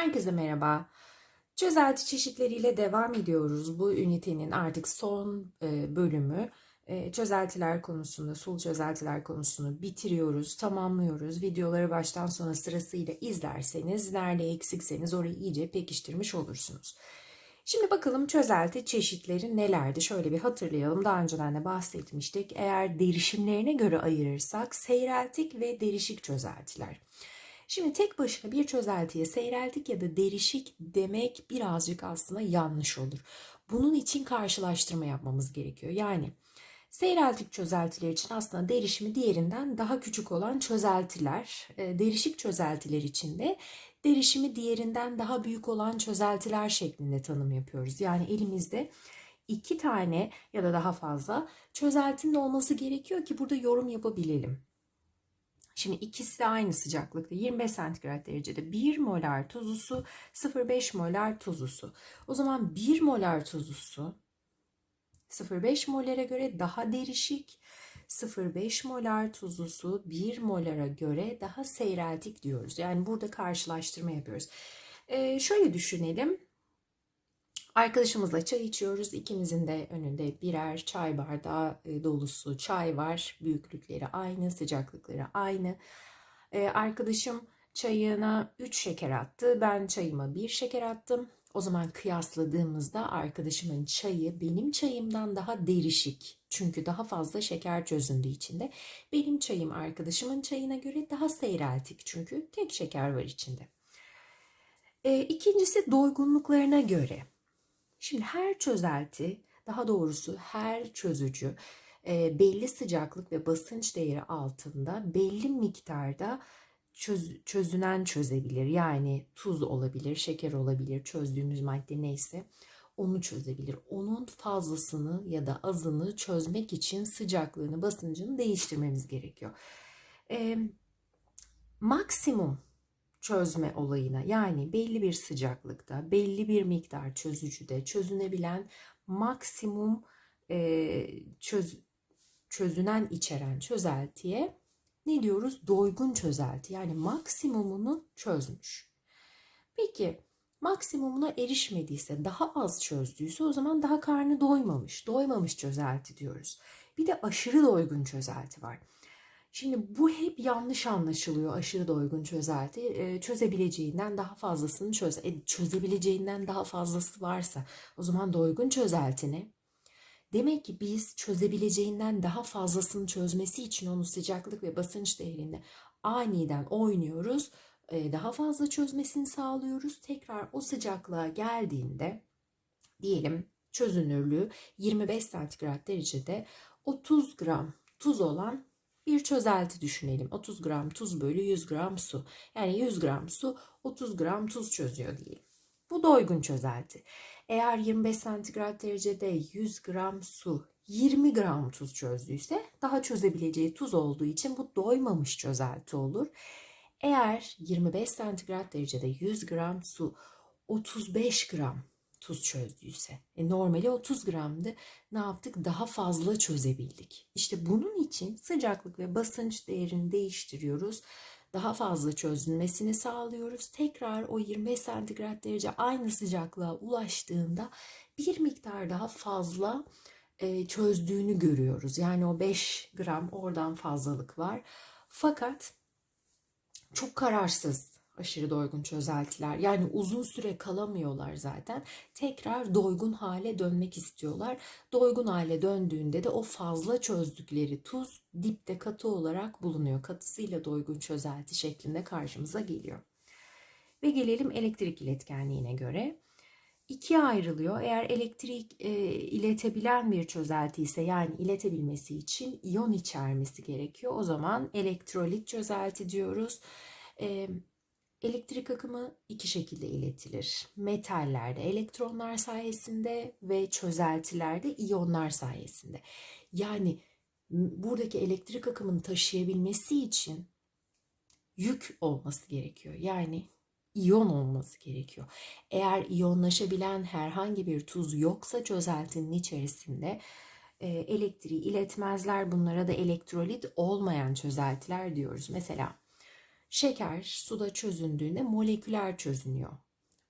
Herkese merhaba. Çözelti çeşitleriyle devam ediyoruz. Bu ünitenin artık son e, bölümü. E, çözeltiler konusunda, sul çözeltiler konusunu bitiriyoruz, tamamlıyoruz. Videoları baştan sona sırasıyla izlerseniz, nerede eksikseniz orayı iyice pekiştirmiş olursunuz. Şimdi bakalım çözelti çeşitleri nelerdi? Şöyle bir hatırlayalım. Daha önceden de bahsetmiştik. Eğer derişimlerine göre ayırırsak seyreltik ve derişik çözeltiler. Şimdi tek başına bir çözeltiye seyreltik ya da derişik demek birazcık aslında yanlış olur. Bunun için karşılaştırma yapmamız gerekiyor. Yani seyreltik çözeltiler için aslında derişimi diğerinden daha küçük olan çözeltiler, e, derişik çözeltiler için de derişimi diğerinden daha büyük olan çözeltiler şeklinde tanım yapıyoruz. Yani elimizde iki tane ya da daha fazla çözeltinin olması gerekiyor ki burada yorum yapabilelim. Şimdi ikisi de aynı sıcaklıkta 25 santigrat derecede 1 molar tuzlu su 0,5 molar tuzlu su. O zaman 1 molar tuzlu su 0,5 molere göre daha derişik 0,5 molar tuzlu su 1 molara göre daha seyreltik diyoruz. Yani burada karşılaştırma yapıyoruz. Ee, şöyle düşünelim. Arkadaşımızla çay içiyoruz. İkimizin de önünde birer çay bardağı e, dolusu çay var. Büyüklükleri aynı, sıcaklıkları aynı. Ee, arkadaşım çayına 3 şeker attı. Ben çayıma 1 şeker attım. O zaman kıyasladığımızda arkadaşımın çayı benim çayımdan daha derişik. Çünkü daha fazla şeker çözündüğü içinde. Benim çayım arkadaşımın çayına göre daha seyreltik. Çünkü tek şeker var içinde. E, ikincisi doygunluklarına göre. Şimdi her çözelti, daha doğrusu her çözücü e, belli sıcaklık ve basınç değeri altında belli miktarda çöz, çözünen çözebilir. Yani tuz olabilir, şeker olabilir, çözdüğümüz madde neyse onu çözebilir. Onun fazlasını ya da azını çözmek için sıcaklığını, basıncını değiştirmemiz gerekiyor. E, maksimum çözme olayına yani belli bir sıcaklıkta, belli bir miktar çözücüde çözünebilen maksimum e, çöz, çözünen içeren çözeltiye ne diyoruz? Doygun çözelti yani maksimumunu çözmüş. Peki maksimumuna erişmediyse, daha az çözdüyse o zaman daha karnı doymamış, doymamış çözelti diyoruz. Bir de aşırı doygun çözelti var. Şimdi bu hep yanlış anlaşılıyor aşırı doygun çözelti. E, çözebileceğinden daha fazlasını çöz. E, çözebileceğinden daha fazlası varsa o zaman doygun çözelti ne? Demek ki biz çözebileceğinden daha fazlasını çözmesi için onu sıcaklık ve basınç değerinde aniden oynuyoruz. Daha fazla çözmesini sağlıyoruz. Tekrar o sıcaklığa geldiğinde diyelim çözünürlüğü 25 santigrat derecede 30 gram tuz olan bir çözelti düşünelim. 30 gram tuz bölü 100 gram su. Yani 100 gram su 30 gram tuz çözüyor diyelim. Bu doygun çözelti. Eğer 25 santigrat derecede 100 gram su 20 gram tuz çözdüyse daha çözebileceği tuz olduğu için bu doymamış çözelti olur. Eğer 25 santigrat derecede 100 gram su 35 gram tuz çözdüyse. E normali 30 gramdı. Ne yaptık? Daha fazla çözebildik. İşte bunun için sıcaklık ve basınç değerini değiştiriyoruz. Daha fazla çözülmesini sağlıyoruz. Tekrar o 25 santigrat derece aynı sıcaklığa ulaştığında bir miktar daha fazla e, çözdüğünü görüyoruz. Yani o 5 gram oradan fazlalık var. Fakat çok kararsız aşırı doygun çözeltiler. Yani uzun süre kalamıyorlar zaten. Tekrar doygun hale dönmek istiyorlar. Doygun hale döndüğünde de o fazla çözdükleri tuz dipte katı olarak bulunuyor. Katısıyla doygun çözelti şeklinde karşımıza geliyor. Ve gelelim elektrik iletkenliğine göre. İkiye ayrılıyor. Eğer elektrik e, iletebilen bir çözelti ise yani iletebilmesi için iyon içermesi gerekiyor. O zaman elektrolit çözelti diyoruz. E, Elektrik akımı iki şekilde iletilir. Metallerde elektronlar sayesinde ve çözeltilerde iyonlar sayesinde. Yani buradaki elektrik akımını taşıyabilmesi için yük olması gerekiyor. Yani iyon olması gerekiyor. Eğer iyonlaşabilen herhangi bir tuz yoksa çözeltinin içerisinde e, elektriği iletmezler. Bunlara da elektrolit olmayan çözeltiler diyoruz. Mesela Şeker suda çözündüğünde moleküler çözünüyor.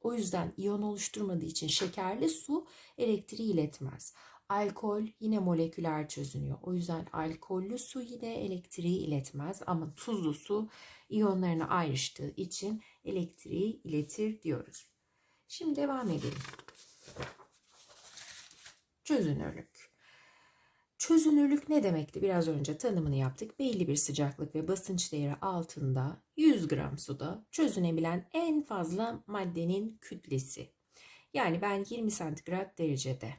O yüzden iyon oluşturmadığı için şekerli su elektriği iletmez. Alkol yine moleküler çözünüyor. O yüzden alkollü su yine elektriği iletmez ama tuzlu su iyonlarını ayrıştığı için elektriği iletir diyoruz. Şimdi devam edelim. Çözünürlük. Çözünürlük ne demekti? Biraz önce tanımını yaptık. Belli bir sıcaklık ve basınç değeri altında 100 gram suda çözünebilen en fazla maddenin kütlesi. Yani ben 20 santigrat derecede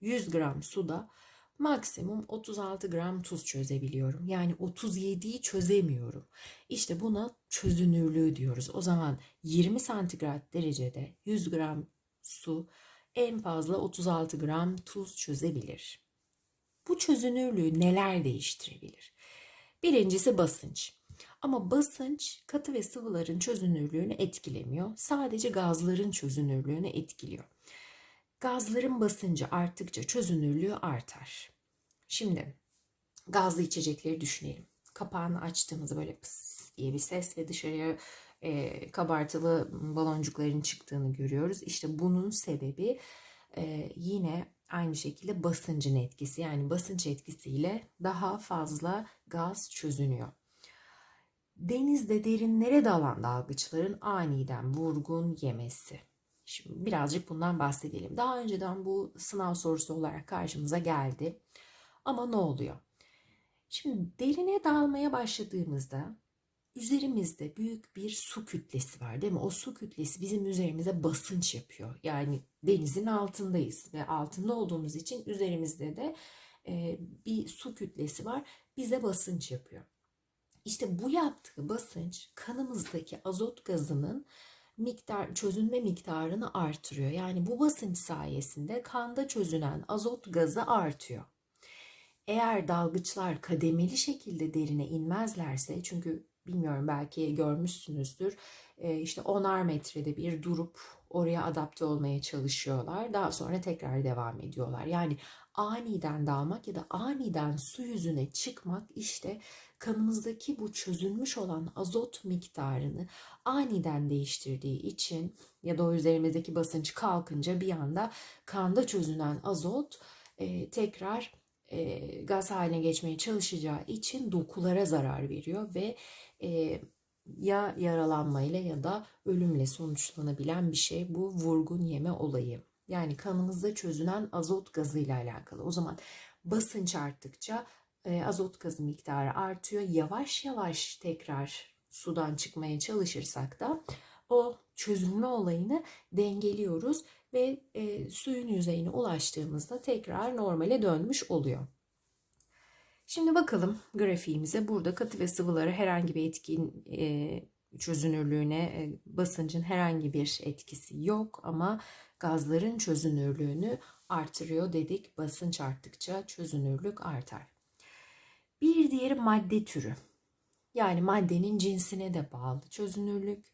100 gram suda maksimum 36 gram tuz çözebiliyorum. Yani 37'yi çözemiyorum. İşte buna çözünürlüğü diyoruz. O zaman 20 santigrat derecede 100 gram su en fazla 36 gram tuz çözebilir. Bu çözünürlüğü neler değiştirebilir? Birincisi basınç. Ama basınç katı ve sıvıların çözünürlüğünü etkilemiyor. Sadece gazların çözünürlüğünü etkiliyor. Gazların basıncı arttıkça çözünürlüğü artar. Şimdi gazlı içecekleri düşünelim. Kapağını açtığımızda böyle pıs diye bir ses ve dışarıya e, kabartılı baloncukların çıktığını görüyoruz. İşte bunun sebebi e, yine aynı şekilde basıncın etkisi. Yani basınç etkisiyle daha fazla gaz çözünüyor. Denizde derinlere dalan dalgıçların aniden vurgun yemesi. Şimdi birazcık bundan bahsedelim. Daha önceden bu sınav sorusu olarak karşımıza geldi. Ama ne oluyor? Şimdi derine dalmaya başladığımızda üzerimizde büyük bir su kütlesi var değil mi? O su kütlesi bizim üzerimize basınç yapıyor. Yani denizin altındayız ve altında olduğumuz için üzerimizde de e, bir su kütlesi var. Bize basınç yapıyor. İşte bu yaptığı basınç kanımızdaki azot gazının miktar çözünme miktarını artırıyor. Yani bu basınç sayesinde kanda çözünen azot gazı artıyor. Eğer dalgıçlar kademeli şekilde derine inmezlerse çünkü bilmiyorum belki görmüşsünüzdür e, işte onar metrede bir durup oraya adapte olmaya çalışıyorlar. Daha sonra tekrar devam ediyorlar. Yani aniden dalmak ya da aniden su yüzüne çıkmak işte kanımızdaki bu çözülmüş olan azot miktarını aniden değiştirdiği için ya da o üzerimizdeki basınç kalkınca bir anda kanda çözünen azot e, tekrar e, gaz haline geçmeye çalışacağı için dokulara zarar veriyor ve e, ya yaralanmayla ya da ölümle sonuçlanabilen bir şey bu vurgun yeme olayı. Yani kanımızda çözünen azot gazı ile alakalı. O zaman basınç arttıkça e, azot gazı miktarı artıyor. Yavaş yavaş tekrar sudan çıkmaya çalışırsak da o çözülme olayını dengeliyoruz ve e, suyun yüzeyine ulaştığımızda tekrar normale dönmüş oluyor. Şimdi bakalım grafiğimize. Burada katı ve sıvıları herhangi bir etkin e, çözünürlüğüne, e, basıncın herhangi bir etkisi yok ama gazların çözünürlüğünü artırıyor dedik. Basınç arttıkça çözünürlük artar. Bir diğeri madde türü. Yani maddenin cinsine de bağlı çözünürlük.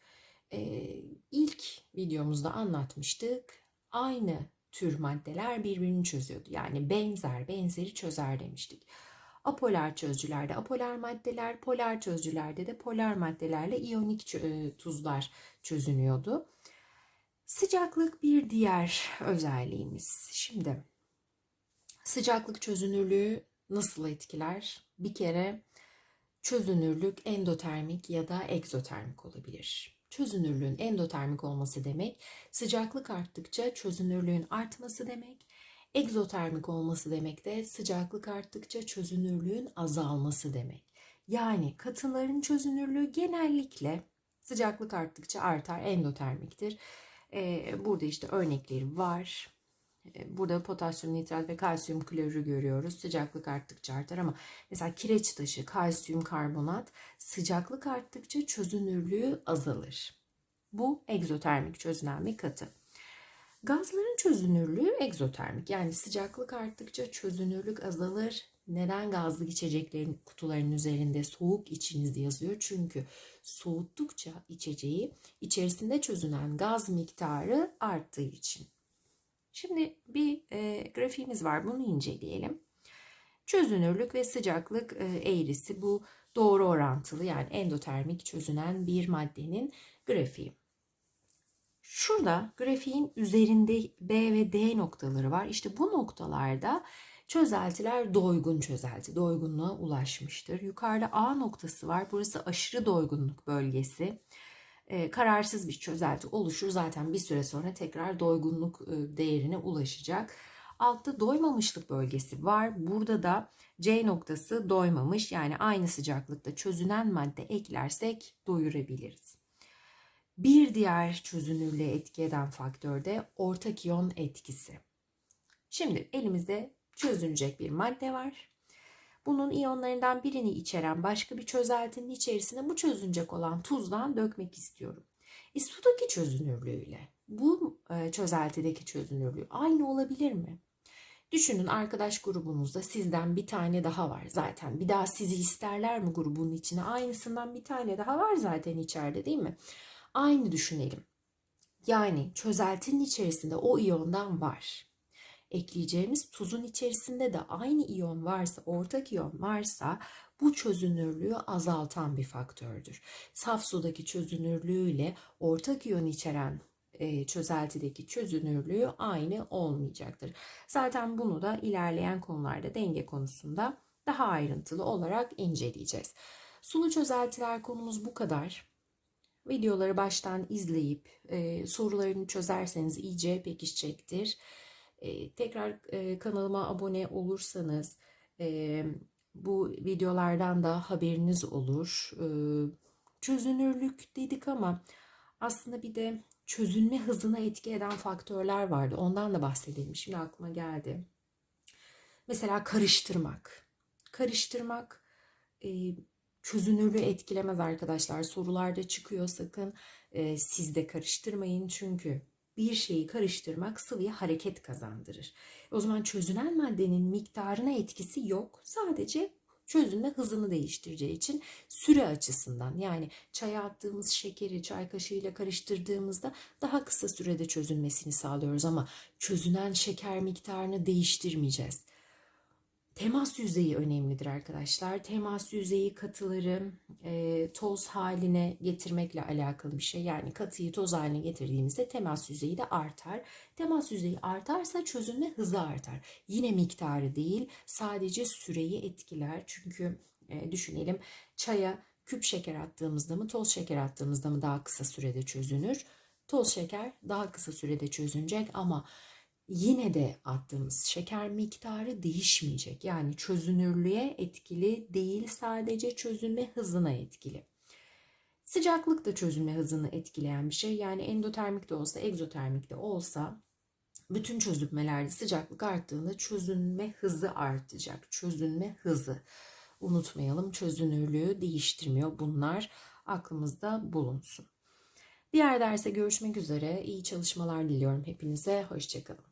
Ee, ilk videomuzda anlatmıştık. Aynı tür maddeler birbirini çözüyordu. Yani benzer, benzeri çözer demiştik. Apolar çözücülerde apolar maddeler, polar çözücülerde de polar maddelerle iyonik e, tuzlar çözünüyordu. Sıcaklık bir diğer özelliğimiz. Şimdi sıcaklık çözünürlüğü nasıl etkiler? Bir kere çözünürlük endotermik ya da egzotermik olabilir. Çözünürlüğün endotermik olması demek sıcaklık arttıkça çözünürlüğün artması demek. Egzotermik olması demek de sıcaklık arttıkça çözünürlüğün azalması demek. Yani katıların çözünürlüğü genellikle sıcaklık arttıkça artar, endotermiktir. Ee, burada işte örnekleri var. Ee, burada potasyum nitrat ve kalsiyum klorürü görüyoruz. Sıcaklık arttıkça artar ama mesela kireç taşı, kalsiyum karbonat sıcaklık arttıkça çözünürlüğü azalır. Bu egzotermik çözünen bir katı. Gazların çözünürlüğü egzotermik yani sıcaklık arttıkça çözünürlük azalır. Neden gazlı içeceklerin kutularının üzerinde soğuk içiniz yazıyor? Çünkü soğuttukça içeceği içerisinde çözünen gaz miktarı arttığı için. Şimdi bir e, grafiğimiz var bunu inceleyelim. Çözünürlük ve sıcaklık e, eğrisi bu doğru orantılı yani endotermik çözünen bir maddenin grafiği. Şurada grafiğin üzerinde B ve D noktaları var. İşte bu noktalarda çözeltiler doygun çözelti, doygunluğa ulaşmıştır. Yukarıda A noktası var. Burası aşırı doygunluk bölgesi. Ee, kararsız bir çözelti oluşur. Zaten bir süre sonra tekrar doygunluk e, değerine ulaşacak. Altta doymamışlık bölgesi var. Burada da C noktası doymamış. Yani aynı sıcaklıkta çözünen madde eklersek doyurabiliriz. Bir diğer çözünürlüğe etki eden faktör de ortak iyon etkisi. Şimdi elimizde çözünecek bir madde var. Bunun iyonlarından birini içeren başka bir çözeltinin içerisine bu çözünecek olan tuzdan dökmek istiyorum. E, sudaki çözünürlüğüyle bu e, çözeltideki çözünürlüğü aynı olabilir mi? Düşünün arkadaş grubunuzda sizden bir tane daha var zaten. Bir daha sizi isterler mi grubun içine? Aynısından bir tane daha var zaten içeride değil mi? Aynı düşünelim. Yani çözeltinin içerisinde o iyondan var. Ekleyeceğimiz tuzun içerisinde de aynı iyon varsa, ortak iyon varsa bu çözünürlüğü azaltan bir faktördür. Saf sudaki çözünürlüğüyle ortak iyon içeren e, çözeltideki çözünürlüğü aynı olmayacaktır. Zaten bunu da ilerleyen konularda denge konusunda daha ayrıntılı olarak inceleyeceğiz. Sulu çözeltiler konumuz bu kadar. Videoları baştan izleyip e, sorularını çözerseniz iyice pekişecektir. E, tekrar e, kanalıma abone olursanız e, bu videolardan da haberiniz olur. E, çözünürlük dedik ama aslında bir de çözünme hızına etki eden faktörler vardı. Ondan da bahsedelim. Şimdi aklıma geldi. Mesela karıştırmak. Karıştırmak e, çözünürlüğü etkilemez arkadaşlar. Sorularda çıkıyor sakın e, siz de karıştırmayın çünkü bir şeyi karıştırmak sıvıya hareket kazandırır. O zaman çözünen maddenin miktarına etkisi yok. Sadece çözünme hızını değiştireceği için süre açısından yani çaya attığımız şekeri çay kaşığıyla karıştırdığımızda daha kısa sürede çözünmesini sağlıyoruz ama çözünen şeker miktarını değiştirmeyeceğiz. Temas yüzeyi önemlidir arkadaşlar. Temas yüzeyi katıları e, toz haline getirmekle alakalı bir şey. Yani katıyı toz haline getirdiğimizde temas yüzeyi de artar. Temas yüzeyi artarsa çözünme hızı artar. Yine miktarı değil sadece süreyi etkiler. Çünkü e, düşünelim çaya küp şeker attığımızda mı toz şeker attığımızda mı daha kısa sürede çözünür? Toz şeker daha kısa sürede çözünecek ama yine de attığımız şeker miktarı değişmeyecek. Yani çözünürlüğe etkili değil sadece çözünme hızına etkili. Sıcaklık da çözünme hızını etkileyen bir şey. Yani endotermik de olsa, egzotermik de olsa bütün çözünmelerde sıcaklık arttığında çözünme hızı artacak. Çözünme hızı. Unutmayalım çözünürlüğü değiştirmiyor. Bunlar aklımızda bulunsun. Diğer derse görüşmek üzere. İyi çalışmalar diliyorum hepinize. Hoşçakalın.